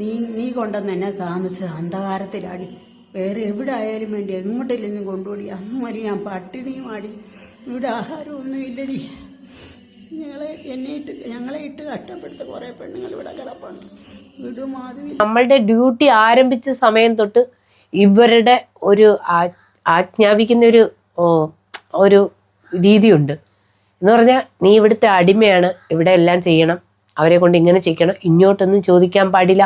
നീ നീ കൊണ്ടുവന്ന് എന്നെ താമസിച്ചത് അന്ധകാരത്തിലാടി. വേറെ എവിടെ ആയാലും വേണ്ടി എങ്ങോട്ടില്ലെന്നും കൊണ്ടുപോടി. അന്ന് വരെ ഞാൻ പട്ടിണിയും ആടി ഇവിടെ ആഹാരമൊന്നും ഇല്ലടി. ഞങ്ങളെ എന്നെ ഇട്ട് ഞങ്ങളെ ഇട്ട് കഷ്ടപ്പെടുത്ത കുറേ പെണ്ണുങ്ങൾ ഇവിടെ കിടപ്പുണ്ട്. വീട് മാധവി നമ്മളുടെ ഡ്യൂട്ടി ആരംഭിച്ച സമയം തൊട്ട് ഇവരുടെ ഒരു ആജ്ഞാപിക്കുന്ന ഒരു ഒരു രീതിയുണ്ട്. എന്ന് പറഞ്ഞാൽ നീ ഇവിടുത്തെ അടിമയാണ്. ഇവിടെ എല്ലാം ചെയ്യണം. അവരെ കൊണ്ട് ഇങ്ങനെ ചെയ്യണം ഇങ്ങോട്ടൊന്നും ചോദിക്കാൻ പാടില്ല.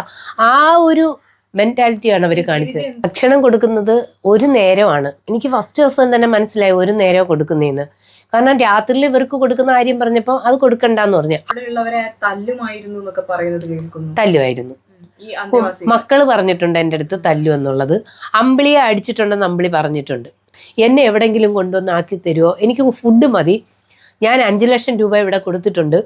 ആ ഒരു മെന്റാലിറ്റിയാണ് അവർ കാണിച്ചത്. ഭക്ഷണം കൊടുക്കുന്നത് ഒരു നേരമാണ്. എനിക്ക് ഫസ്റ്റ് ദിവസം തന്നെ മനസ്സിലായി ഒരു നേരം കൊടുക്കുന്നതെന്ന് കാരണം രാത്രിയിൽ ഇവർക്ക് കൊടുക്കുന്ന കാര്യം പറഞ്ഞപ്പോൾ അത് കൊടുക്കണ്ടെന്ന് പറഞ്ഞു. തല്ലുമായിരുന്നു മക്കൾ പറഞ്ഞിട്ടുണ്ട് എന്റെ അടുത്ത് തല്ലു എന്നുള്ളത്. അമ്പിളിയെ അടിച്ചിട്ടുണ്ടെന്ന് അമ്പിളി പറഞ്ഞിട്ടുണ്ട്. എന്നെ എവിടെങ്കിലും കൊണ്ടുവന്ന് ആക്കി തരുമോ എനിക്ക് ഫുഡ് മതി. ഞാൻ അഞ്ച് ലക്ഷം രൂപ ഇവിടെ കൊടുത്തിട്ടുണ്ട്.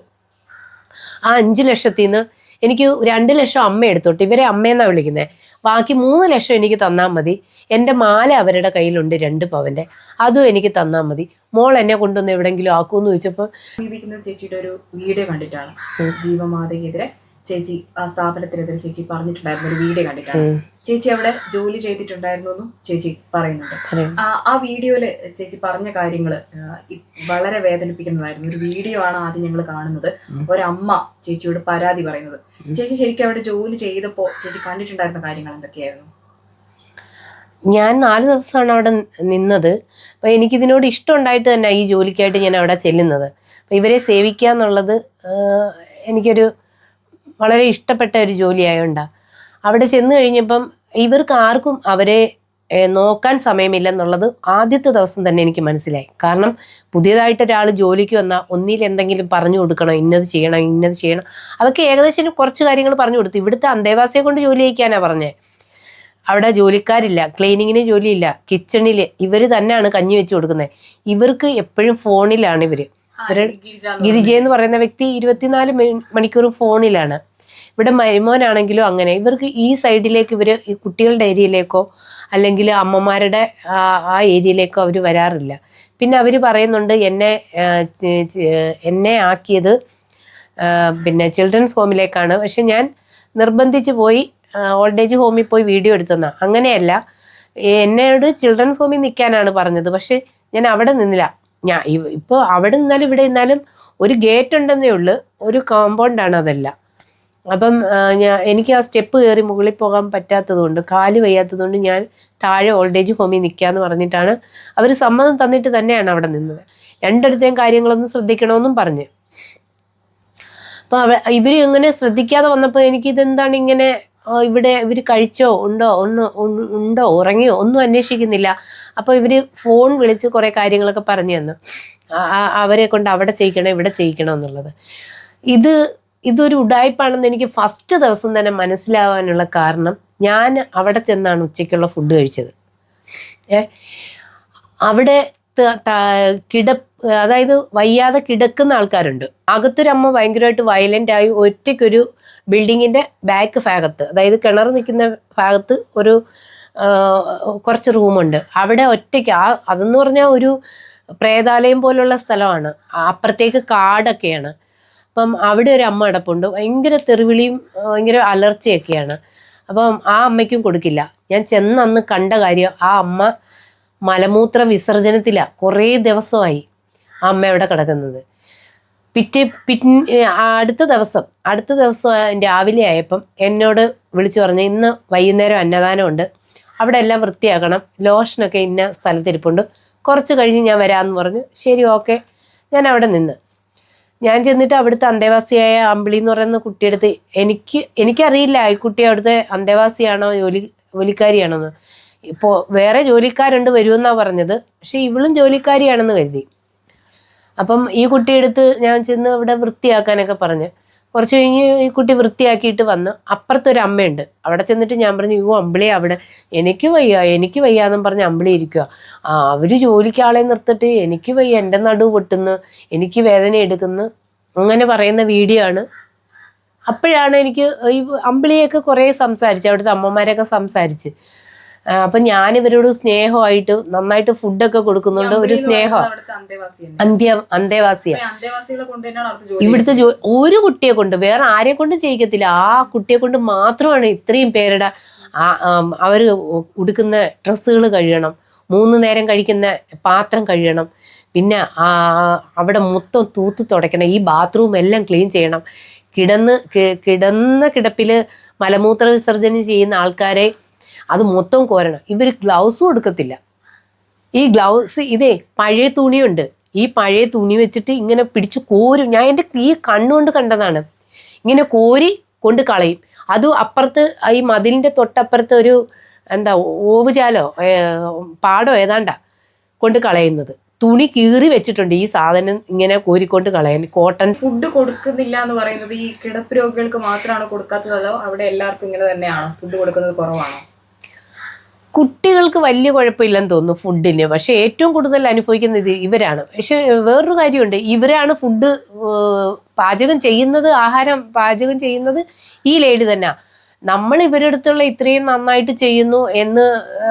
ആ അഞ്ച് ലക്ഷത്തിൽ നിന്ന് എനിക്ക് രണ്ട് ലക്ഷം അമ്മ എടുത്തോട്ട്. ഇവരെ അമ്മയെന്നാണ് വിളിക്കുന്നത് ബാക്കി മൂന്ന് ലക്ഷം എനിക്ക് തന്നാൽ മതി. എന്റെ മാല അവരുടെ കയ്യിലുണ്ട് രണ്ട് പവന്റെ. അതും എനിക്ക് തന്നാൽ മതി. മോൾ എന്നെ കൊണ്ടുവന്ന് എവിടെങ്കിലും ആക്കുമെന്ന് ചോദിച്ചപ്പോൾ ചേച്ചിയുടെ ഒരു വീഡിയോ കണ്ടിട്ടാണ് ജീവമാതയ്ക്കെതിരെ ചേച്ചി ആ സ്ഥാപനത്തിനെതിരെ ചേച്ചി പറഞ്ഞിട്ടുണ്ടായിരുന്ന ഒരു വീഡിയോ കണ്ടിട്ടാണ്. ചേച്ചി അവിടെ ജോലി ചെയ്തിട്ടുണ്ടായിരുന്നു എന്നും ചേച്ചി പറയുന്നുണ്ട്. ആ വീഡിയോയിൽ ചേച്ചി പറഞ്ഞ കാര്യങ്ങൾ വളരെ വേദനിപ്പിക്കുന്നതായിരുന്നു. ഒരു വീഡിയോ ആണ് ആദ്യം ഞങ്ങൾ കാണുന്നത്. ഒരമ്മ ചേച്ചിയോട് പരാതി പറയുന്നത്. ചേച്ചി ശരിക്കും അവിടെ ജോലി ചെയ്തപ്പോ ചേച്ചി കണ്ടിട്ടുണ്ടായിരുന്ന കാര്യങ്ങൾ എന്തൊക്കെയായിരുന്നു? ഞാൻ നാല് ദിവസമാണ് അവിടെ നിന്നത്. അപ്പോൾ എനിക്കിതിനോട് ഇഷ്ടം ഉണ്ടായിട്ട് തന്നെ ഈ ജോലിക്കായിട്ട് ഞാൻ അവിടെ ചെല്ലുന്നത്. അപ്പോൾ ഇവരെ സേവിക്കുക എന്നുള്ളത് എനിക്കൊരു വളരെ ഇഷ്ടപ്പെട്ട ഒരു ജോലിയായോണ്ടാണ് അവിടെ ചെന്ന് കഴിഞ്ഞപ്പം ഇവർക്ക് ആർക്കും അവരെ നോക്കാൻ സമയമില്ലെന്നുള്ളത് ആദ്യത്തെ ദിവസം തന്നെ എനിക്ക് മനസ്സിലായി. കാരണം പുതിയതായിട്ട് ഒരാൾ ജോലിക്ക് വന്നാൽ ഒന്നിൽ എന്തെങ്കിലും പറഞ്ഞു കൊടുക്കണം ഇന്നത് ചെയ്യണം ഇന്നത് ചെയ്യണം. അതൊക്കെ ഏകദേശം കുറച്ച് കാര്യങ്ങൾ പറഞ്ഞു കൊടുത്തു. ഇവിടുത്തെ അന്തേവാസിയെ കൊണ്ട് ജോലി ചെയ്യിക്കാനാണ് പറഞ്ഞത് അവിടെ ജോലിക്കാരില്ല ക്ലീനിങ്ങിന് ജോലിയില്ല കിച്ചണിൽ ഇവർ തന്നെയാണ് കഞ്ഞി വെച്ച് കൊടുക്കുന്നത്. ഇവർക്ക് എപ്പോഴും ഫോണിലാണ് ഇവർ ഗിരിജ എന്ന് പറയുന്ന വ്യക്തി ഇരുപത്തിനാല് മണിക്കൂർ ഫോണിലാണ്. ഇവിടെ മരുമോനാണെങ്കിലും അങ്ങനെ. ഇവർക്ക് ഈ സൈഡിലേക്ക് ഇവർ ഈ കുട്ടികളുടെ ഏരിയയിലേക്കോ അല്ലെങ്കിൽ അമ്മമാരുടെ ആ ഏരിയയിലേക്കോ അവർ വരാറില്ല. പിന്നെ അവർ പറയുന്നുണ്ട് എന്നെ എന്നെ ആക്കിയത് പിന്നെ ചിൽഡ്രൻസ് ഹോമിലേക്കാണ്. പക്ഷെ ഞാൻ നിർബന്ധിച്ച് പോയി ഓൾഡ് ഏജ് ഹോമിൽ പോയി വീഡിയോ എടുത്തെന്നാ. അങ്ങനെയല്ല എന്നോട് ചിൽഡ്രൻസ് ഹോമിൽ നിൽക്കാനാണ് പറഞ്ഞത്. പക്ഷെ ഞാൻ അവിടെ നിന്നില്ല. ഞാൻ ഇപ്പോൾ അവിടെ നിന്നാലും ഇവിടെ നിന്നാലും ഒരു ഗേറ്റ് ഉണ്ടെന്നേ ഉള്ളൂ. ഒരു കോമ്പൗണ്ടാണ് അതെല്ലാം. അപ്പം ഞാൻ എനിക്ക് ആ സ്റ്റെപ്പ് കയറി മുകളിൽ പോകാൻ പറ്റാത്തതുകൊണ്ട് കാൽ വയ്യാത്തതുകൊണ്ട് ഞാൻ താഴെ ഓൾഡേജ് ഹോമിൽ നിൽക്കാന്ന് പറഞ്ഞിട്ടാണ് അവർ സമ്മതം തന്നിട്ട് തന്നെയാണ് അവിടെ നിന്നത്. രണ്ടിടത്തെയും കാര്യങ്ങളൊന്നും ശ്രദ്ധിക്കണമെന്നും പറഞ്ഞ്. അപ്പോൾ അവ ഇവർ ഇങ്ങനെ ശ്രദ്ധിക്കാതെ വന്നപ്പോൾ എനിക്ക് ഇതെന്താണ് ഇങ്ങനെ ഇവിടെ ഇവർ കഴിച്ചോ ഉണ്ടോ ഒന്ന് ഉണ്ടോ ഉറങ്ങിയോ ഒന്നും അന്വേഷിക്കുന്നില്ല. അപ്പോൾ ഇവർ ഫോൺ വിളിച്ച് കുറേ കാര്യങ്ങളൊക്കെ പറഞ്ഞു തന്നു. അവരെ കൊണ്ട് അവിടെ ചെയ്യിക്കണം ഇവിടെ ചെയ്യിക്കണം എന്നുള്ളത്. ഇത് ഇതൊരു ഉടായ്പാണെന്ന് എനിക്ക് ഫസ്റ്റ് ദിവസം തന്നെ മനസ്സിലാവാനുള്ള കാരണം ഞാൻ അവിടെ ചെന്നാണ് ഉച്ചയ്ക്കുള്ള ഫുഡ് കഴിച്ചത്. ഏ അവിടെ കിട അതായത് വയ്യാതെ കിടക്കുന്ന ആൾക്കാരുണ്ട്. അകത്തൊരമ്മ ഭയങ്കരമായിട്ട് വയലന്റ് ആയി ഒറ്റയ്ക്കൊരു ബിൽഡിങ്ങിന്റെ ബാക്ക് ഭാഗത്ത് അതായത് കിണർ നിൽക്കുന്ന ഭാഗത്ത് ഒരു കുറച്ച് റൂമുണ്ട് അവിടെ ഒറ്റയ്ക്ക് ആ അതെന്ന് പറഞ്ഞാൽ ഒരു പ്രേതാലയം പോലുള്ള സ്ഥലമാണ്. അപ്പുറത്തേക്ക് കാടൊക്കെയാണ്. അപ്പം അവിടെ ഒരു അമ്മ അടപ്പുണ്ട്. ഭയങ്കര തെറിവിളിയും ഭയങ്കര അലർച്ചയൊക്കെയാണ്. അപ്പം ആ അമ്മയ്ക്കും കൊടുക്കില്ല. ഞാൻ ചെന്ന് അന്ന് കണ്ട കാര്യം ആ അമ്മ മലമൂത്ര വിസർജനത്തിലാണ് കുറേ ദിവസമായി ആ അമ്മ അവിടെ കിടക്കുന്നത്. പിറ്റേ പിൻ അടുത്ത ദിവസം അടുത്ത ദിവസം രാവിലെ ആയപ്പം എന്നോട് വിളിച്ചു പറഞ്ഞു ഇന്ന് വൈകുന്നേരം അന്നദാനമുണ്ട്. അവിടെ എല്ലാം വൃത്തിയാക്കണം. ലോഷനൊക്കെ ഇന്ന സ്ഥലത്തിരിപ്പുണ്ട്. കുറച്ച് കഴിഞ്ഞ് ഞാൻ വരാമെന്ന് പറഞ്ഞു. ശരി ഓക്കെ. ഞാൻ അവിടെ നിന്ന് ഞാൻ ചെന്നിട്ട് അവിടുത്തെ അന്തേവാസിയായ അമ്പിളി എന്ന് പറയുന്ന കുട്ടിയെടുത്ത് എനിക്ക് എനിക്കറിയില്ല ഈ കുട്ടി അവിടുത്തെ അന്തേവാസിയാണോ ജോലി ജോലിക്കാരിയാണോന്ന്. ഇപ്പോൾ വേറെ ജോലിക്കാരുണ്ട് വരുമെന്നാണ് പറഞ്ഞത്. പക്ഷെ ഇവളും ജോലിക്കാരിയാണെന്ന് കരുതി. അപ്പം ഈ കുട്ടിയെടുത്ത് ഞാൻ ചെന്ന് ഇവിടെ വൃത്തിയാക്കാനൊക്കെ പറഞ്ഞ്. കുറച്ച് കഴിഞ്ഞ് ഈ കുട്ടി വൃത്തിയാക്കിയിട്ട് വന്ന് അപ്പുറത്തൊരു അമ്മയുണ്ട്. അവിടെ ചെന്നിട്ട് ഞാൻ പറഞ്ഞു യോ അമ്പിളി അവിടെ. എനിക്ക് വയ്യ എനിക്ക് വയ്യാന്നും പറഞ്ഞ് അമ്പിളി ഇരിക്കുക ആ അവർ ജോലിക്ക് ആളെ നിർത്തിട്ട് എനിക്ക് വയ്യ എന്റെ നടുവ് പൊട്ടുന്നു എനിക്ക് വേദന എടുക്കുന്നു അങ്ങനെ പറയുന്ന വീഡിയോ ആണ്. അപ്പോഴാണ് എനിക്ക് ഈ അമ്പിളിയൊക്കെ കുറേ സംസാരിച്ച് അവിടുത്തെ അമ്മമാരൊക്കെ സംസാരിച്ച്. അപ്പൊ ഞാൻ ഇവരോട് സ്നേഹമായിട്ട് നന്നായിട്ട് ഫുഡൊക്കെ കൊടുക്കുന്നുണ്ട്. ഒരു സ്നേഹം അന്ത്യ അവിടുത്തെ ഇവിടുത്തെ ഒരു കുട്ടിയെ കൊണ്ട് വേറെ ആരെ കൊണ്ടും ചെയ്യിക്കത്തില്ല. ആ കുട്ടിയെ കൊണ്ട് മാത്രമാണ് ഇത്രയും പേരുടെ അവർ ഉടുക്കുന്ന ഡ്രസ്സുകൾ കഴിയണം മൂന്ന് നേരം കഴിക്കുന്ന പാത്രം കഴിയണം പിന്നെ ആ അവിടെ മൊത്തം തൂത്ത് തുടയ്ക്കണം. ഈ ബാത്റൂം എല്ലാം ക്ലീൻ ചെയ്യണം. കിടന്ന് കിടന്ന കിടപ്പിൽ മലമൂത്ര വിസർജനം ചെയ്യുന്ന ആൾക്കാരെ അത് മൊത്തം കോരണം. ഇവർ ഗ്ലൗസും എടുക്കത്തില്ല. ഈ ഗ്ലൗസ് ഇതേ പഴയ തുണിയുണ്ട്. ഈ പഴയ തുണി വെച്ചിട്ട് ഇങ്ങനെ പിടിച്ച് കോരും. ഞാൻ എന്റെ ഈ കണ്ണുകൊണ്ട് കണ്ടതാണ്. ഇങ്ങനെ കോരി കൊണ്ട് കളയും. അത് അപ്പുറത്ത് ഈ മതിലിന്റെ തൊട്ടപ്പുറത്ത് ഒരു എന്താ ഓവുചാലോ പാടോ ഏതാണ്ടാ കൊണ്ട് കളയുന്നത്. തുണി കീറി വെച്ചിട്ടുണ്ട് ഈ സാധനം ഇങ്ങനെ കോരിക്കൊണ്ട് കളയാൻ. കോട്ടൺ. ഫുഡ് കൊടുക്കുന്നില്ല എന്ന് പറയുന്നത് ഈ കിടപ്പ് രോഗികൾക്ക് മാത്രമാണ് കൊടുക്കാത്തത് അവിടെ എല്ലാവർക്കും ഇങ്ങനെ തന്നെയാണ്? ഫുഡ് കൊടുക്കുന്നത് കുറവാണോ? കുട്ടികൾക്ക് വലിയ കുഴപ്പമില്ലെന്ന് തോന്നുന്നു ഫുഡിന് പക്ഷെ ഏറ്റവും കൂടുതൽ അനുഭവിക്കുന്നത് ഇവരാണ്. പക്ഷെ വേറൊരു കാര്യമുണ്ട്. ഇവരാണ് ഫുഡ് പാചകം ചെയ്യുന്നത് ആഹാരം പാചകം ചെയ്യുന്നത് ഈ ലേഡി തന്നെ. നമ്മൾ ഇവരുടെ അടുത്തുള്ള ഇത്രയും നന്നായിട്ട് ചെയ്യുന്നു എന്ന്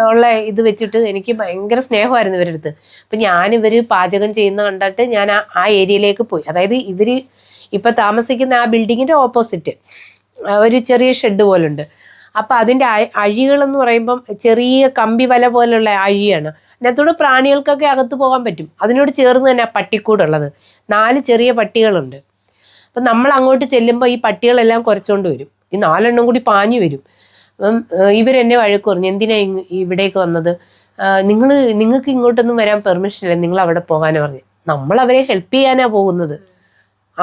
ഉള്ള ഇത് വെച്ചിട്ട് എനിക്ക് ഭയങ്കര സ്നേഹമായിരുന്നു ഇവരുടെ അടുത്ത്. അപ്പം ഞാൻ ഇവർ പാചകം ചെയ്യുന്ന കണ്ടിട്ട് ഞാൻ ആ ആ ഏരിയയിലേക്ക് പോയി. അതായത് ഇവർ ഇപ്പം താമസിക്കുന്ന ആ ബിൽഡിങ്ങിന്റെ ഓപ്പോസിറ്റ് ഒരു ചെറിയ ഷെഡ് പോലുണ്ട്. അപ്പം അഴികൾ എന്ന് പറയുമ്പം ചെറിയ കമ്പി വല പോലുള്ള അഴിയാണ്. അതിനകത്തോട് പ്രാണികൾക്കൊക്കെ അകത്ത് പോകാൻ പറ്റും. അതിനോട് ചേർന്ന് തന്നെ പട്ടിക്കൂടുള്ളത് നാല് ചെറിയ പട്ടികളുണ്ട്. അപ്പം നമ്മൾ അങ്ങോട്ട് ചെല്ലുമ്പോൾ ഈ പട്ടികളെല്ലാം കുറച്ചുകൊണ്ട് വരും. ഈ നാലെണ്ണം കൂടി പാഞ്ഞു വരും. അപ്പം ഇവരെന്നെ വഴക്ക് പറഞ്ഞു എന്തിനാ ഇവിടേക്ക് വന്നത്? നിങ്ങൾ നിങ്ങൾക്ക് ഇങ്ങോട്ടൊന്നും വരാൻ പെർമിഷൻ ഇല്ല. നിങ്ങൾ അവിടെ പോകാനാണ് പറഞ്ഞു. നമ്മൾ അവരെ ഹെൽപ്പ് ചെയ്യാനാണ് പോകുന്നത്.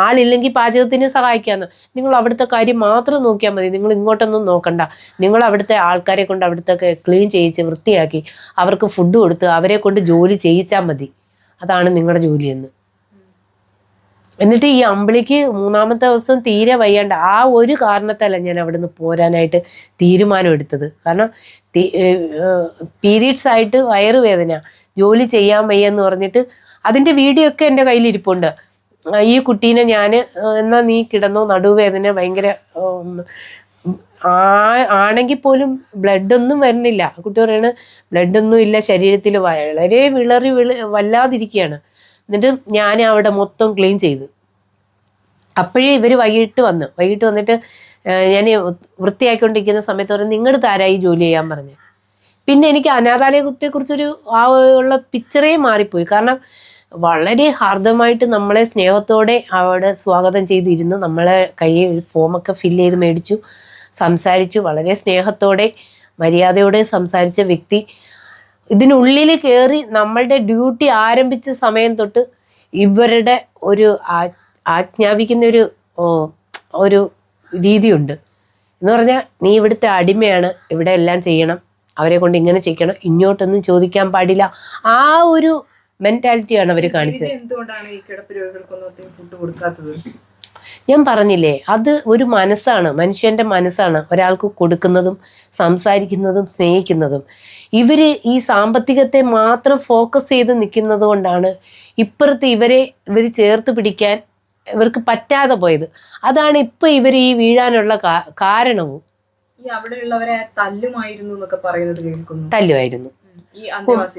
ആളില്ലെങ്കിൽ പാചകത്തിന് സഹായിക്കാന്ന്. നിങ്ങൾ അവിടുത്തെ കാര്യം മാത്രം നോക്കിയാൽ മതി. നിങ്ങൾ ഇങ്ങോട്ടൊന്നും നോക്കണ്ട. നിങ്ങൾ അവിടുത്തെ ആൾക്കാരെ കൊണ്ട് അവിടുത്തെ ക്ലീൻ ചെയ്യിച്ച് വൃത്തിയാക്കി അവർക്ക് ഫുഡ് കൊടുത്ത് അവരെ കൊണ്ട് ജോലി ചെയ്യിച്ചാൽ മതി. അതാണ് നിങ്ങളുടെ ജോലിയെന്ന്. എന്നിട്ട് ഈ അമ്പിളിക്ക് മൂന്നാമത്തെ ദിവസം തീരെ വയ്യാണ്ട് ആ ഒരു കാരണത്തല്ല ഞാൻ അവിടുന്ന് പോരാനായിട്ട് തീരുമാനം എടുത്തത്. കാരണം പീരീഡ്സ് ആയിട്ട് വയറുവേദന ജോലി ചെയ്യാൻ വയ്യെന്ന് പറഞ്ഞിട്ട് അതിന്റെ വീഡിയോ ഒക്കെ എന്റെ കയ്യിലിരിപ്പുണ്ട്. ഈ കുട്ടീനെ ഞാൻ എന്നാ നീ കിടന്നോ? നടുവേദന ഭയങ്കര ആ- ആണെങ്കിൽ പോലും ബ്ലഡൊന്നും വരുന്നില്ല. കുട്ടി പറയണ ബ്ലഡൊന്നും ഇല്ല ശരീരത്തിൽ വളരെ വിളറി വിള വല്ലാതിരിക്കുകയാണ്. എന്നിട്ട് ഞാൻ അവിടെ മൊത്തം ക്ലീൻ ചെയ്തു. അപ്പോഴേ ഇവർ വൈകിട്ട് വന്നു വൈകിട്ട് വന്നിട്ട് ഞാൻ വൃത്തിയാക്കിക്കൊണ്ടിരിക്കുന്ന സമയത്ത് പറഞ്ഞു നിങ്ങളുടെ താരായി ജോലി ചെയ്യാൻ പറഞ്ഞു? പിന്നെ എനിക്ക് അനാഥാലയത്തെക്കുറിച്ചൊരു ആ ഉള്ള പിക്ചറേ മാറിപ്പോയി. കാരണം വളരെ ഹാർദമായിട്ട് നമ്മളെ സ്നേഹത്തോടെ അവിടെ സ്വാഗതം ചെയ്തിരുന്നു. നമ്മളെ കയ്യിൽ ഫോമൊക്കെ ഫില്ല് ചെയ്ത് മേടിച്ചു. സംസാരിച്ചു. വളരെ സ്നേഹത്തോടെ മര്യാദയോടെ സംസാരിച്ച വ്യക്തി. ഇതിനുള്ളിൽ കയറി നമ്മളുടെ ഡ്യൂട്ടി ആരംഭിച്ച സമയം തൊട്ട് ഇവരുടെ ഒരു ആജ്ഞാപിക്കുന്ന ഒരു ഒരു രീതിയുണ്ട്. എന്ന് പറഞ്ഞാൽ നീ ഇവിടുത്തെ അടിമയാണ്. ഇവിടെ എല്ലാം ചെയ്യണം. അവരെ കൊണ്ട് ഇങ്ങനെ ചെയ്യണം ഇങ്ങോട്ടൊന്നും ചോദിക്കാൻ പാടില്ല. ആ ഒരു മെന്റാലിറ്റിയാണ് അവർ കാണിച്ചത്. എന്തുകൊണ്ടാണ് ഈ കിടപ്പ് രോഗികൾക്കൊന്നും ഫുഡ് കൊടുക്കാത്തത്? ഞാൻ പറഞ്ഞില്ലേ അത് ഒരു മനസ്സാണ് മനുഷ്യന്റെ മനസ്സാണ് ഒരാൾക്ക് കൊടുക്കുന്നതും സംസാരിക്കുന്നതും സ്നേഹിക്കുന്നതും. ഇവർ ഈ സാമ്പത്തികത്തെ മാത്രം ഫോക്കസ് ചെയ്ത് നിൽക്കുന്നത് കൊണ്ടാണ് ഇപ്പുറത്ത് ഇവരെ ഇവർ ചേർത്ത് പിടിക്കാൻ ഇവർക്ക് പറ്റാതെ പോയത്. അതാണ് ഇപ്പൊ ഇവർ ഈ വീഴാനുള്ള കാരണവും. ഈ അവിടെയുള്ളവരെ തല്ലുമായിരുന്നു എന്നൊക്കെ പറയുന്നത് കേൾക്കുന്നു. തല്ലുമായിരുന്നു.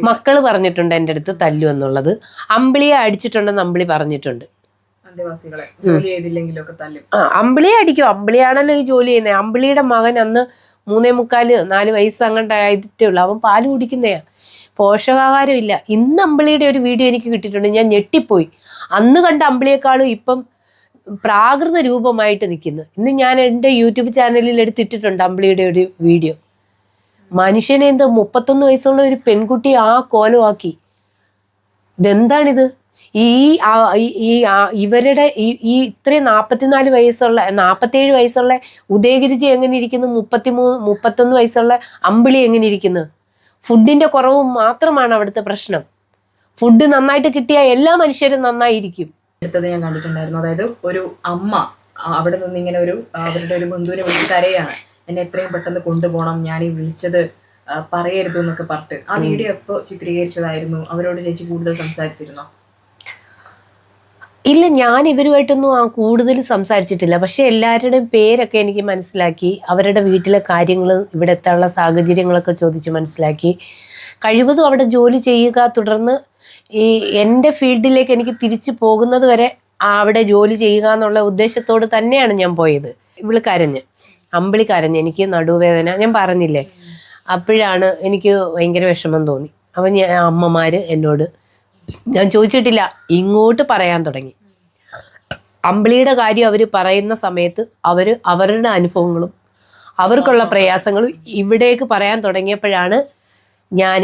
മക്കൾ പറഞ്ഞിട്ടുണ്ട് എന്റെ അടുത്ത് തല്ലു എന്നുള്ളത്. അമ്പിളിയെ അടിച്ചിട്ടുണ്ടെന്ന് അമ്പിളി പറഞ്ഞിട്ടുണ്ട്. ആ അമ്പിളിയെ അടിക്കും. അമ്പിളിയാണല്ലോ ഈ ജോലി ചെയ്യുന്നത് അമ്പിളിയുടെ മകൻ അന്ന് മൂന്നേ മുക്കാൽ നാല് വയസ്സ് അങ്ങോട്ട് ആയിട്ടേ ഉള്ളൂ. അവൻ പാൽ കുടിക്കുന്നയാ. പോഷകാഹാരം ഇല്ല. ഇന്ന് അമ്പിളിയുടെ ഒരു വീഡിയോ എനിക്ക് കിട്ടിയിട്ടുണ്ട്. ഞാൻ ഞെട്ടിപ്പോയി. അന്ന് കണ്ട അമ്പിളിയെക്കാളും ഇപ്പം പ്രാകൃത രൂപമായിട്ട് നിൽക്കുന്നു. ഇന്ന് ഞാൻ എന്റെ യൂട്യൂബ് ചാനലിൽ എടുത്തിട്ടിട്ടുണ്ട് അമ്പിളിയുടെ ഒരു വീഡിയോ. മനുഷ്യനെ എന്താ മുപ്പത്തൊന്ന് വയസ്സുള്ള ഒരു പെൺകുട്ടി ആ കോലമാക്കി. ഇതെന്താണിത്? ഈ ഈ- ഇവരുടെ ഈ ഈ ഇത്രയും നാൽപ്പത്തിനാല് വയസ്സുള്ള നാൽപ്പത്തേഴ് വയസ്സുള്ള ഉദയഗിരിജി എങ്ങനെ ഇരിക്കുന്നു? മുപ്പത്തിമൂന്ന് മുപ്പത്തൊന്ന് വയസ്സുള്ള അമ്പിളി എങ്ങനെ ഇരിക്കുന്നു? ഫുഡിന്റെ കുറവ് മാത്രമാണ് അവിടുത്തെ പ്രശ്നം. ഫുഡ് നന്നായിട്ട് കിട്ടിയാൽ എല്ലാ മനുഷ്യരും നന്നായിരിക്കും. എടുത്തത് ഞാൻ കണ്ടിട്ടുണ്ടായിരുന്നു. അതായത് ഒരു അമ്മ അവിടെ നിന്ന് ഇങ്ങനെ ഒരു അവരുടെ ഒരു ബന്ധുവിനെ വിളിച്ച് കരയാണ്. എന്നെ എത്രയും പെട്ടെന്ന് കൊണ്ടുപോകണം ഞാൻ ഈ വിളിച്ചത് പറയരുത് എന്നൊക്കെ പറഞ്ഞിട്ട്. ആ വീഡിയോ എപ്പോ ചിത്രീകരിച്ചതായിരുന്നു? അവരോട് ചേച്ചി കൂടുതൽ സംസാരിച്ചിരുന്നോ? ഇല്ല ഞാൻ ഇവരുമായിട്ടൊന്നും ആ കൂടുതൽ സംസാരിച്ചിട്ടില്ല. പക്ഷെ എല്ലാവരുടെയും പേരൊക്കെ എനിക്ക് മനസ്സിലാക്കി അവരുടെ വീട്ടിലെ കാര്യങ്ങൾ ഇവിടെ എത്താനുള്ള സാഹചര്യങ്ങളൊക്കെ ചോദിച്ച് മനസ്സിലാക്കി. കഴിവതും അവിടെ ജോലി ചെയ്യുക തുടർന്ന് ഈ എന്റെ ഫീൽഡിലേക്ക് എനിക്ക് തിരിച്ചു പോകുന്നത് വരെ അവിടെ ജോലി ചെയ്യുക എന്നുള്ള ഉദ്ദേശത്തോട് തന്നെയാണ് ഞാൻ പോയത്. ഇവൾ കരഞ്ഞ്. അമ്പിളി കരഞ്ഞ് എനിക്ക് നടുവേദന ഞാൻ പറഞ്ഞില്ലേ? അപ്പോഴാണ് എനിക്ക് ഭയങ്കര വിഷമം തോന്നി. അപ്പം ഞാൻ അമ്മമാര് എന്നോട് ഞാൻ ചോദിച്ചിട്ടില്ല ഇങ്ങോട്ട് പറയാൻ തുടങ്ങി. അമ്പിളിയുടെ കാര്യം അവർ പറയുന്ന സമയത്ത് അവർ അവരുടെ അനുഭവങ്ങളും അവർക്കുള്ള പ്രയാസങ്ങളും ഇവിടേക്ക് പറയാൻ തുടങ്ങിയപ്പോഴാണ് ഞാൻ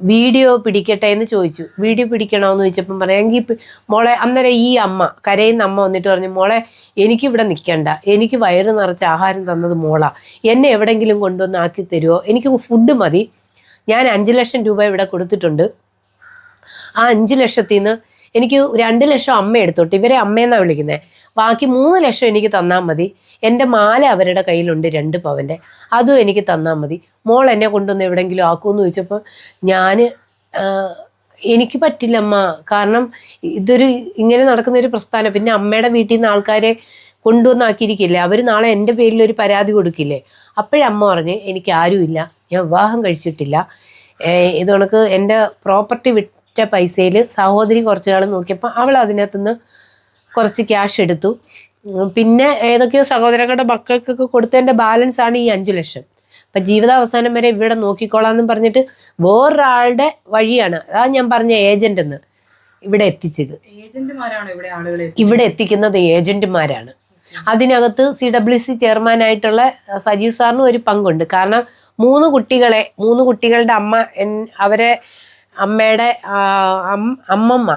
വീഡിയോ പിടിക്കട്ടെ എന്ന് ചോദിച്ചു. വീഡിയോ പിടിക്കണമെന്ന് ചോദിച്ചപ്പം പറയാമെങ്കിൽ മോളെ അന്നേരം ഈ അമ്മ കരയുന്ന അമ്മ വന്നിട്ട് പറഞ്ഞു മോളെ എനിക്കിവിടെ നിൽക്കണ്ട എനിക്ക് വയറ് നിറച്ച് ആഹാരം തന്നത് മോളാ. എന്നെ എവിടെയെങ്കിലും കൊണ്ടുവന്ന് ആക്കി തരുമോ എനിക്ക് ഫുഡ് മതി. ഞാൻ അഞ്ച് ലക്ഷം രൂപ ഇവിടെ കൊടുത്തിട്ടുണ്ട്. ആ അഞ്ച് ലക്ഷത്തിൽ നിന്ന് എനിക്ക് രണ്ട് ലക്ഷം അമ്മ എടുത്തോട്ട്. ഇവരെ അമ്മയെന്നാണ് വിളിക്കുന്നത് ബാക്കി മൂന്ന് ലക്ഷം എനിക്ക് തന്നാൽ മതി. എന്റെ മാല അവരുടെ കയ്യിലുണ്ട് രണ്ട് പവന്റെ. അതും എനിക്ക് തന്നാൽ മതി. മോൾ എന്നെ കൊണ്ടുവന്ന് എവിടെയെങ്കിലും ആക്കുമെന്ന് ചോദിച്ചപ്പോൾ ഞാൻ എനിക്ക് പറ്റില്ലമ്മ കാരണം ഇതൊരു ഇങ്ങനെ നടക്കുന്ന ഒരു പ്രസ്ഥാനം. പിന്നെ അമ്മയുടെ വീട്ടിൽ നിന്ന് ആൾക്കാരെ കൊണ്ടുവന്നാക്കിയിരിക്കില്ലേ അവർ നാളെ എന്റെ പേരിൽ ഒരു പരാതി കൊടുക്കില്ലേ? അപ്പോഴമ്മ പറഞ്ഞ് എനിക്ക് ആരുമില്ല ഞാൻ വിവാഹം കഴിച്ചിട്ടില്ല. ഇത് കണക്ക് എന്റെ പ്രോപ്പർട്ടി വിറ്റ പൈസയിൽ സഹോദരി കുറച്ച് നാൾ നോക്കിയപ്പോൾ അവൾ അതിനകത്തുനിന്ന് കുറച്ച് ക്യാഷ് എടുത്തു. പിന്നെ ഏതൊക്കെയോ സഹോദരങ്ങളുടെ മക്കൾക്കൊക്കെ കൊടുത്തതിന്റെ ബാലൻസ് ആണ് ഈ അഞ്ചു ലക്ഷം. അപ്പം ജീവിതാവസാനം വരെ ഇവിടെ നോക്കിക്കോളാന്നും പറഞ്ഞിട്ട് വേറൊരാളുടെ വഴിയാണ് അതാ ഞാൻ പറഞ്ഞ ഏജന്റ് എന്ന് ഇവിടെ എത്തിച്ചത്. ഏജന്റുമാരാണോ ഇവിടെ എത്തിക്കുന്നത് ഏജന്റുമാരാണ് അതിനകത്ത് സി ഡബ്ല്യു സി ചെയർമാനായിട്ടുള്ള സജീവ് സാറിനും ഒരു പങ്കുണ്ട്. കാരണം മൂന്ന് കുട്ടികളെ മൂന്ന് കുട്ടികളുടെ അമ്മ അവരെ അമ്മയുടെ അമ്മമ്മ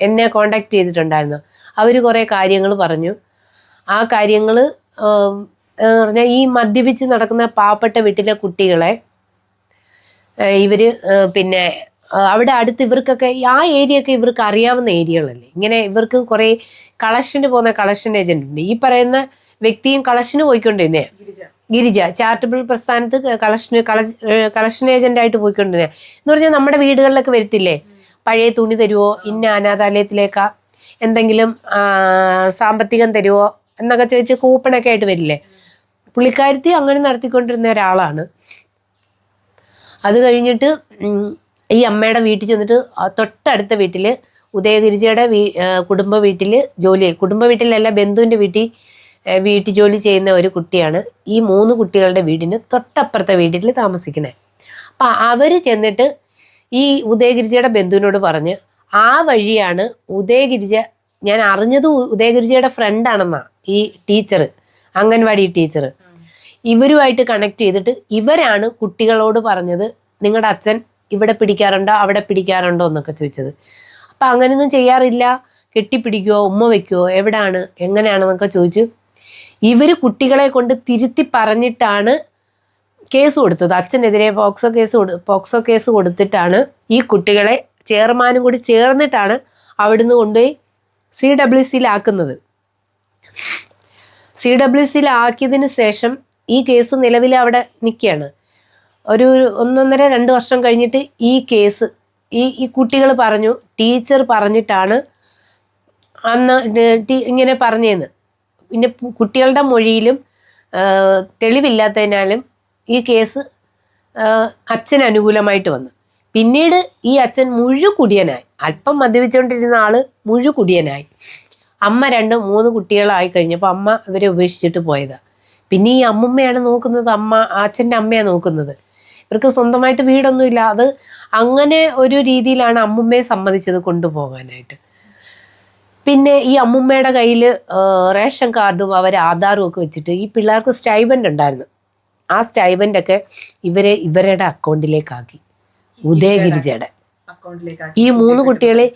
എന്നെ കോണ്ടാക്ട് ചെയ്തിട്ടുണ്ടായിരുന്നു. അവർ കുറേ കാര്യങ്ങൾ പറഞ്ഞു. ആ കാര്യങ്ങൾ എന്ന് പറഞ്ഞാൽ ഈ മദ്യപിച്ച് നടക്കുന്ന പാവപ്പെട്ട വീട്ടിലെ കുട്ടികളെ ഇവർ പിന്നെ അവിടെ അടുത്ത് ഇവർക്കൊക്കെ ആ ഏരിയ ഒക്കെ ഇവർക്ക് അറിയാവുന്ന ഏരിയകളല്ലേ? ഇങ്ങനെ ഇവർക്ക് കുറേ കളക്ഷന് പോകുന്ന കളക്ഷൻ ഏജന്റ് ഉണ്ട്. ഈ പറയുന്ന വ്യക്തിയും കളക്ഷന് പോയിക്കൊണ്ടിരുന്നേ ഗിരിജ. ചാരിറ്റബിൾ പ്രസ്ഥാനത്ത് കളക്ഷന് കളക്ഷൻ ഏജന്റ് ആയിട്ട് പോയിക്കൊണ്ടിരുന്നേ എന്ന് പറഞ്ഞാൽ നമ്മുടെ വീടുകളിലൊക്കെ വരത്തില്ലേ? പഴയ തുണി തരുമോ ഇന്ന അനാഥാലയത്തിലേക്കാ? എന്തെങ്കിലും സാമ്പത്തികം തരുമോ എന്നൊക്കെ ചോദിച്ച് കൂപ്പണൊക്കെ ആയിട്ട് വരില്ലേ? പുള്ളിക്കാരത്തി അങ്ങനെ നടത്തിക്കൊണ്ടിരുന്ന ഒരാളാണ്. അത് കഴിഞ്ഞിട്ട് ഈ അമ്മയുടെ വീട്ടിൽ ചെന്നിട്ട് തൊട്ടടുത്ത വീട്ടിൽ ഉദയഗിരിജയുടെ വീ കുടുംബ വീട്ടിൽ ജോലി കുടുംബ വീട്ടിലല്ല ബന്ധുവിന്റെ വീട്ടിൽ വീട്ടിൽ ജോലി ചെയ്യുന്ന ഒരു കുട്ടിയാണ്. ഈ മൂന്ന് കുട്ടികളുടെ വീടിന് തൊട്ടപ്പുറത്തെ വീട്ടിൽ താമസിക്കുന്നത് അപ്പം അവർ ചെന്നിട്ട് ഈ ഉദയഗിരിജയുടെ ബന്ധുവിനോട് പറഞ്ഞ് ആ വഴിയാണ് ഉദയഗിരിജ ഞാൻ അറിഞ്ഞത് ഉദയഗിരിജയുടെ ഫ്രണ്ടാണെന്നാ ഈ ടീച്ചർ അംഗൻവാടി ടീച്ചർ ഇവരുമായിട്ട് കണക്ട് ചെയ്തിട്ട് ഇവരാണ് കുട്ടികളോട് പറഞ്ഞത് നിങ്ങളുടെ അച്ഛൻ ഇവിടെ പിടിക്കാറുണ്ടോ അവിടെ പിടിക്കാറുണ്ടോ? എന്നൊക്കെ ചോദിച്ചത്. അപ്പം അങ്ങനെയൊന്നും ചെയ്യാറില്ല. കെട്ടിപ്പിടിക്കുവോ ഉമ്മ വെക്കുവോ എവിടാണ് എങ്ങനെയാണെന്നൊക്കെ ചോദിച്ചു ഇവർ കുട്ടികളെ കൊണ്ട് തിരുത്തി പറഞ്ഞിട്ടാണ് കേസ് കൊടുത്തത്. അച്ഛനെതിരെ പോക്സോ കേസ് പോക്സോ കേസ് കൊടുത്തിട്ടാണ് ഈ കുട്ടികളെ ചെയർമാനും കൂടി ചേർന്നിട്ടാണ് അവിടുന്ന് കൊണ്ടുപോയി സി ഡബ്ല്യു സിയിലാക്കുന്നത്. സി ഡബ്ല്യു സിയിലാക്കിയതിന് ശേഷം ഈ കേസ് നിലവിൽ അവിടെ നിൽക്കുകയാണ്. ഒരു ഒന്നൊന്നര രണ്ട് വർഷം കഴിഞ്ഞിട്ട് ഈ കേസ് ഈ ഈ കുട്ടികൾ പറഞ്ഞു ടീച്ചർ പറഞ്ഞിട്ടാണ് അന്ന് ഇങ്ങനെ പറഞ്ഞതെന്ന് പിന്നെ കുട്ടികളുടെ മൊഴിയിലും തെളിവില്ലാത്തതിനാലും ഈ കേസ് അച്ഛൻ അനുകൂലമായിട്ട് വന്നു. പിന്നീട് ഈ അച്ഛൻ മുഴു കുടിയനായി. അല്പം മദ്യപിച്ചുകൊണ്ടിരുന്ന ആൾ മുഴു കുടിയനായി. അമ്മ രണ്ട് മൂന്ന് കുട്ടികളായി കഴിഞ്ഞപ്പോൾ അമ്മ ഇവരെ ഉപേക്ഷിച്ചിട്ട് പോയതാണ് പിന്നെ ഈ അമ്മമ്മയാണ് നോക്കുന്നത് അമ്മ അച്ഛന്റെ അമ്മയാണ് നോക്കുന്നത്. ഇവർക്ക് സ്വന്തമായിട്ട് വീടൊന്നുമില്ല. അത് അങ്ങനെ ഒരു രീതിയിലാണ് അമ്മമ്മയെ സമ്മതിച്ചത് കൊണ്ടുപോകാനായിട്ട്. പിന്നെ ഈ അമ്മുമ്മയുടെ കയ്യിൽ റേഷൻ കാർഡും അവർ ആധാറും ഒക്കെ വെച്ചിട്ട് ഈ പിള്ളേർക്ക് സ്റ്റൈബന്റ് ഉണ്ടായിരുന്നു. ആ സ്റ്റൈബൻഡ് ഒക്കെ ഇവരെ ഇവരുടെ അക്കൗണ്ടിലേക്കാക്കി. ഉദയഗിരിജയുടെ. ഈ മൂന്ന് കുട്ടികളെ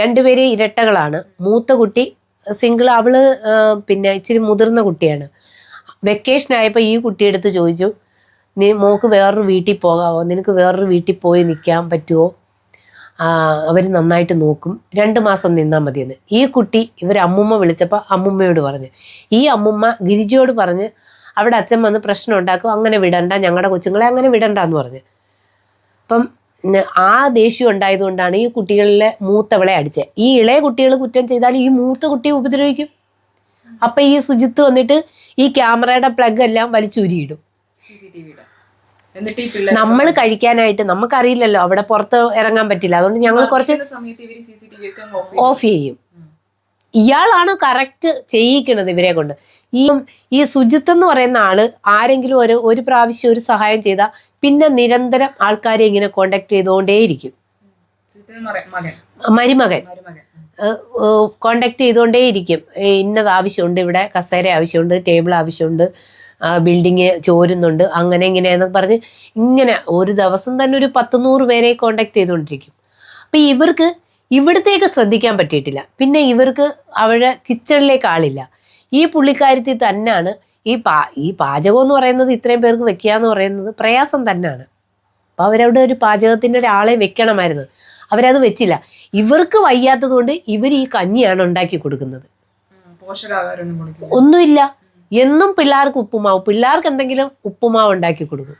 രണ്ടുപേര് ഇരട്ടകളാണ്. മൂത്ത കുട്ടി സിംഗിൾ അവൾ പിന്നെ ഇച്ചിരി മുതിർന്ന കുട്ടിയാണ്. വെക്കേഷൻ ആയപ്പോൾ ഈ കുട്ടിയെടുത്ത് ചോദിച്ചു നീ മോക്ക് വേറൊരു വീട്ടിൽ പോകാവോ? നിനക്ക് വേറൊരു വീട്ടിൽ പോയി നിൽക്കാൻ പറ്റുമോ അവർ നന്നായിട്ട് നോക്കും. രണ്ട് മാസം നിന്നാൽ മതിയെന്ന്. ഈ കുട്ടി ഇവർ അമ്മുമ്മ വിളിച്ചപ്പോൾ അമ്മുമ്മയോട് പറഞ്ഞു. ഈ അമ്മുമ്മ ഗിരിജയോട് പറഞ്ഞ് അവിടെ അച്ഛൻ വന്ന് പ്രശ്നം ഉണ്ടാക്കും അങ്ങനെ വിടണ്ട ഞങ്ങളുടെ കൊച്ചുങ്ങളെ അങ്ങനെ വിടണ്ട എന്ന് പറഞ്ഞു. അപ്പം ആ ദേഷ്യം ഉണ്ടായതുകൊണ്ടാണ് ഈ കുട്ടികളിലെ മൂത്തവളെ അടിച്ചത് ഈ ഇളയ കുട്ടികൾ കുറ്റം ചെയ്താൽ ഈ മൂത്ത കുട്ടിയെ ഉപദ്രവിക്കും. അപ്പൊ ഈ സുജിത്ത് വന്നിട്ട് ഈ ക്യാമറയുടെ പ്ലഗ് എല്ലാം വലിച്ചൂരിയിടും. നമ്മൾ കഴിക്കാനായിട്ട് നമുക്കറിയില്ലല്ലോ അവിടെ പുറത്ത് ഇറങ്ങാൻ പറ്റില്ല. അതുകൊണ്ട് ഞങ്ങൾ കുറച്ച് ഓഫ് ഓഫ് ചെയ്യും. ഇയാളാണ് കറക്റ്റ് ചെയ്യിക്കണത് ഇവരെ കൊണ്ട്. ഈ ഈ സുജിത്ത് എന്ന് പറയുന്ന ആൾ ആരെങ്കിലും ഒരു ഒരു പ്രാവശ്യം ഒരു സഹായം ചെയ്താൽ പിന്നെ നിരന്തരം ആൾക്കാരെ ഇങ്ങനെ കോണ്ടാക്ട് ചെയ്തുകൊണ്ടേയിരിക്കും. മകൻ. മരുമകൻ. കോണ്ടാക്ട് ചെയ്തുകൊണ്ടേയിരിക്കും. ഇന്നത് ആവശ്യമുണ്ട് ഇവിടെ കസേര ആവശ്യമുണ്ട് ടേബിൾ ആവശ്യമുണ്ട് ബിൽഡിങ് ചോരുന്നുണ്ട് അങ്ങനെ ഇങ്ങനെയെന്നൊക്കെ പറഞ്ഞ് ഇങ്ങനെ ഒരു ദിവസം തന്നെ ഒരു പത്ത് നൂറ് പേരെ കോണ്ടാക്ട് ചെയ്തുകൊണ്ടിരിക്കും. അപ്പം ഇവർക്ക് ഇവിടത്തേക്ക് ശ്രദ്ധിക്കാൻ പറ്റിയിട്ടില്ല. പിന്നെ ഇവർക്ക് അവരുടെ കിച്ചണിലേക്ക് ആളില്ല. ഈ പുള്ളിക്കാരിത്തി തന്നെയാണ് ഈ പാ ഈ പാചകം എന്ന് പറയുന്നത് ഇത്രയും പേർക്ക് വെക്കുക എന്ന് പറയുന്നത് പ്രയാസം തന്നെയാണ് അപ്പോൾ അവരവിടെ ഒരു പാചകത്തിന്റെ ഒരാളെ വെക്കണമായിരുന്നു. അവരത് വെച്ചില്ല. ഇവർക്ക് വയ്യാത്തത് കൊണ്ട് ഇവർ ഈ കഞ്ഞിയാണ് ഉണ്ടാക്കി കൊടുക്കുന്നത്. ഒന്നുമില്ല. എന്നും പിള്ളേർക്ക് ഉപ്പുമാവ്. പിള്ളേർക്ക് എന്തെങ്കിലും ഉപ്പുമാവ് ഉണ്ടാക്കി കൊടുക്കും.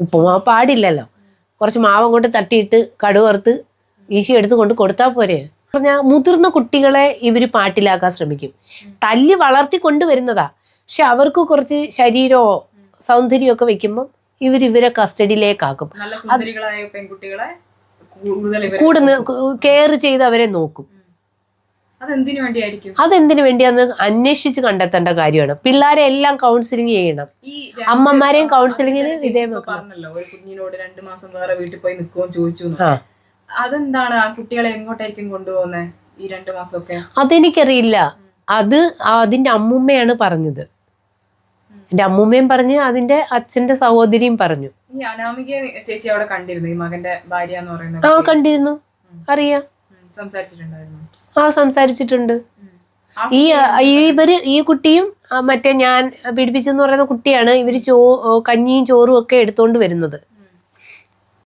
ഉപ്പുമാവ് പാടില്ലല്ലോ. കുറച്ച് മാവ് കൊണ്ട് തട്ടിയിട്ട് കടുവറുത്ത് ഈശി എടുത്ത് കൊണ്ട് കൊടുത്താൽ പോരെ. പറഞ്ഞാൽ മുതിർന്ന കുട്ടികളെ ഇവർ പാട്ടിലാക്കാൻ ശ്രമിക്കും. തല്ലി വളർത്തി കൊണ്ടുവരുന്നതാ. പക്ഷെ അവർക്ക് കുറച്ച് ശരീരമോ സൗന്ദര്യമൊക്കെ വെക്കുമ്പം ഇവർ ഇവരെ കസ്റ്റഡിയിലേക്കാക്കും. പെൺകുട്ടികളെ കൂടുതൽ കെയർ ചെയ്ത് അവരെ നോക്കും. അതെന്തിനു വേണ്ടിയാന്ന് അന്വേഷിച്ച് കണ്ടെത്തേണ്ട കാര്യമാണ്. പിള്ളേരെ എല്ലാം കൗൺസിലിംഗ് ചെയ്യണം. അമ്മമാരെയും കൗൺസിലിങ്ങിന് ഇതേ പറഞ്ഞല്ലോ ഒരു കുഞ്ഞിനോട് രണ്ടു മാസം വേറെ വീട്ടിൽ പോയി നിൽക്കുമോ ചോദിച്ചു അതെന്താണ് ആ കുട്ടികളെ എങ്ങോട്ടായിരിക്കും കൊണ്ടുപോകുന്നത് ഈ രണ്ട് മാസമൊക്കെ? അതെനിക്കറിയില്ല. അത് അതിന്റെ അമ്മൂമ്മയാണ് പറഞ്ഞത്. എന്റെ അമ്മൂമ്മയും പറഞ്ഞു അതിന്റെ അച്ഛന്റെ സഹോദരിയും പറഞ്ഞു. ഈ അനാമിക ചേച്ചി അവിടെ കണ്ടിരുന്നു? ഈ മകന്റെ ഭാര്യ എന്ന് പറയുന്നത് ആ കണ്ടിരുന്നു. അറിയാം. സംസാരിച്ചിട്ടുണ്ടായിരുന്നു? ആ സംസാരിച്ചിട്ടുണ്ട്. ഈ ഇവർ ഈ കുട്ടിയും മറ്റേ ഞാൻ പീഡിപ്പിച്ചെന്ന് പറയുന്ന കുട്ടിയാണ് ഇവർ ചോ കഞ്ഞിയും ചോറും ഒക്കെ എടുത്തോണ്ട് വരുന്നത്.